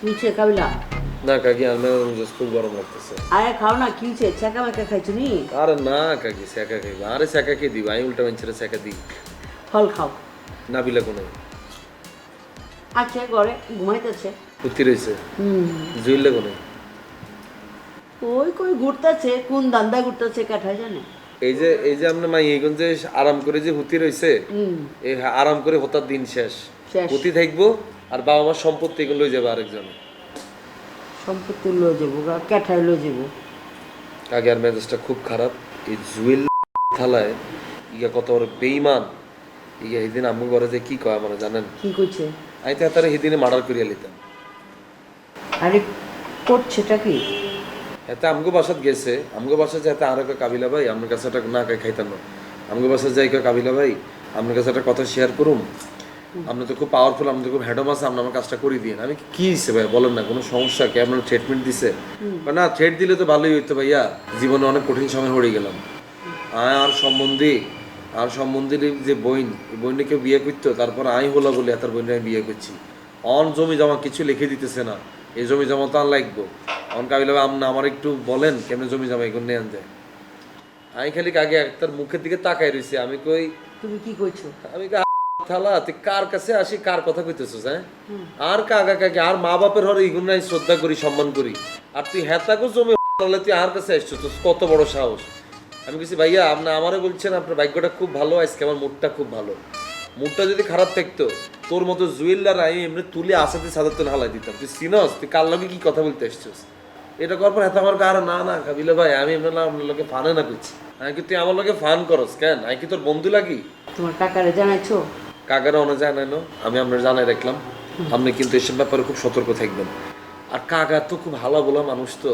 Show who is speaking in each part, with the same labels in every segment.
Speaker 1: কিছে কাবিলা
Speaker 2: না। কাকি আমার মেজাজ খুব গরম লাগতেছে।
Speaker 1: আরে খাও না কিছে চাকা মাকা খাইছো নি?
Speaker 2: আরে না কাকি সেকা খাইবা আরে সেকা কে দিবা আমি উল্টা মানুষের সেকা দিই।
Speaker 1: ফল খাও।
Speaker 2: না বিলা কোনো।
Speaker 1: আছে ঘরে ঘুমাইতেছে।
Speaker 2: কুত্তি রয়েছে
Speaker 1: হুম।
Speaker 2: জুইলে কোনো।
Speaker 1: ওই কই ঘুরতেছে কোন দান্দা ঘুরতেছে কাঠা জানে।
Speaker 2: এই যে এই যে আমরা মাই এইগুন যে আরাম করে যে হুতি
Speaker 1: হুম।
Speaker 2: এই আরাম করে হতার দিন শেষ। হুতি থাকব আর বাবা মার সম্পত্তি এগুলো লই যাবে আরেকজন।
Speaker 1: সম্পত্তি লয়ে যাব গা ক্যাঠায় লয়ে যাব।
Speaker 2: আগে আর মেজাজটা খুব খারাপ। এই জুয়েল থালায় ইয়া কত বড় বেইমান ইয়া সেদিন আম্মু ঘরে যে কি কয় আমার জানেন?
Speaker 1: কি কইছে?
Speaker 2: আমি তো তারা সেদিনে মার্ডার করিয়া লিতাম
Speaker 1: আরে করছেটা কি?
Speaker 2: এতে আমগো বাসাত গেছে। আমগো বাসা যাতে আর একটা কাবিলা ভাই আমার কাছে একটা না খাই খাইতাম না। আমগো বাসা যাই কাবিলা ভাই আপনার কাছে একটা কথা শেয়ার করুম। আপনি তো খুব পাওয়ারফুল আপনি তো খুব হ্যাডম আছে আপনি আমার কাজটা করে দিন আমি কি- হিসেবে ভাই বলেন না কোনো সমস্যা কি? আপনার ট্রিটমেন্ট দিছে। না থ্রেট দিলে তো ভালোই হইতো ভাইয়া। জীবনে অনেক কঠিন সময় হয়ে গেলাম। আর সম্বন্ধে আর সম্বন্ধীর যে বইন এই বইনে কেউ বিয়ে করতো তারপর আই হলো বলে তার বইনে আমি বিয়ে করছি। অন জমি জমা কিছু লিখে দিতেছে না। এই জমি জমা তো আর লাগবো। অন কাবিল আপনি আমার একটু বলেন কেমনে জমি জমা এগুলো নিয়ে যায় আমি খালি আগে তার মুখের দিকে তাকাই রইছি। আমি কই
Speaker 1: তুমি কি করছ
Speaker 2: আমি থালা তুই কার কাছে আসি কার কথা কইতেছিস হ্যাঁ? আর কাকা কাকে আর মা বাপের হরে ইগুন নাই শ্রদ্ধা করি সম্মান করি। আর তুই হেতাকো জমি হলে তুই আর কাছে আসছো তোর কত বড় সাহস। আমি কিছু ভাইয়া আপনি আমারও বলছেন আপনার ভাগ্যটা খুব ভালো আজকে আমার মুডটা খুব ভালো। মুডটা যদি খারাপ থাকতো তোর মতো জুয়েলার আমি এমনি তুলে আসাতে সাদাতে হালাই দিতাম। তুই সিনস তুই কার লগে কি কথা বলতে এসছিস এটা করার পর এত আমার কার না না কাবিলা ভাই আমি এমনি না আপনার লোকে ফানে না করছি আমি কি তুই আমার লোকে ফান করস কেন? আমি কি তোর বন্ধু লাগি?
Speaker 1: তোমার কাকারে জানাইছো?
Speaker 2: কাকারা অনেক জানাইনো আমি আপনার জানাই রাখলাম। আপনি কিন্তু এসব ব্যাপারে খুব সতর্ক থাকবেন। আর কাকা তো খুব ভালো বলা মানুষ তো।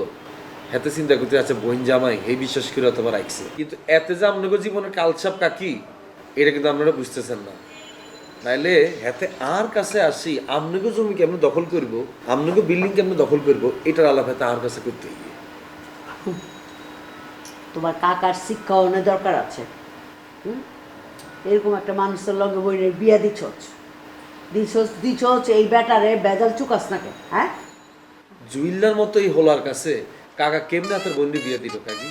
Speaker 2: এতে চিন্তা করতে আছে, বোন জামাই, এই বিশ্বাস করে অথবা রাখছে। কিন্তু এতে যে আপনাকে জীবনের কালচাপ কাকি, এটা কিন্তু আপনারা বুঝতেছেন না। নাইলে হাতে আর কাছে আসি আপনাকে জমি কেমন দখল করব আপনাকে বিল্ডিং কেমন দখল করব, এটার আলাপ হাতে আর কাছে করতে গিয়ে
Speaker 1: তোমার কাকার শিক্ষা অনেক দরকার আছে। হুম? এরকম একটা মানুষের লগে বইনের বিয়া দিছস দিছস দিছস এই ব্যাটারে বেজাল চুকাস নাকে হ্যাঁ?
Speaker 2: জুইল্লার মতো এই হোলার কাছে কাকা কেমনে হাতের বন্ডি দিয়ে দিল কাকি?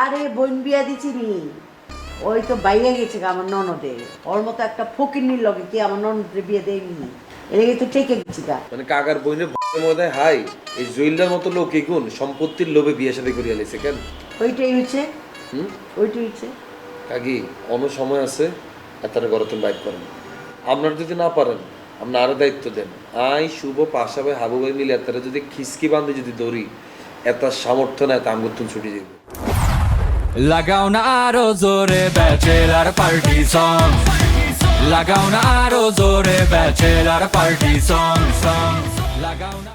Speaker 1: আরে বোন বিয়া দিছি নি। ওই তো বাইরে গেছে গা আমার ননদে। ওর মতো একটা ফকিরনির লগে কি আমার ননদের বিয়ে দেয়নি এদিকে তো টেকে গেছি গা।
Speaker 2: মানে কাকার বইনের মধ্যে হাই এই জুইল্লার মতো লোক এগুন সম্পত্তির লোভে বিয়ে সাথে করিয়া লেছে কেন?
Speaker 1: ওইটাই হচ্ছে
Speaker 2: হুম?
Speaker 1: ওইটাই হচ্ছে
Speaker 2: কাকি অন্য সময় আছে? এতটা ঘরে তুমি করেন। আপনার যদি না পারেন আপনি আরও দায়িত্ব দেন। আই শুভ পাশা ভাই হাবু ভাই মিলে এতটা যদি খিসকি বান্ধে যদি দৌড়ি, এত সামর্থ্য না এত আঙ্গুত্তুন ছুটি যাবে
Speaker 3: লাগাও না আরও জোরে ব্যাচেলার পার্টি সং লাগাও না আরও জোরে ব্যাচেলার পার্টি সং সং লাগাও না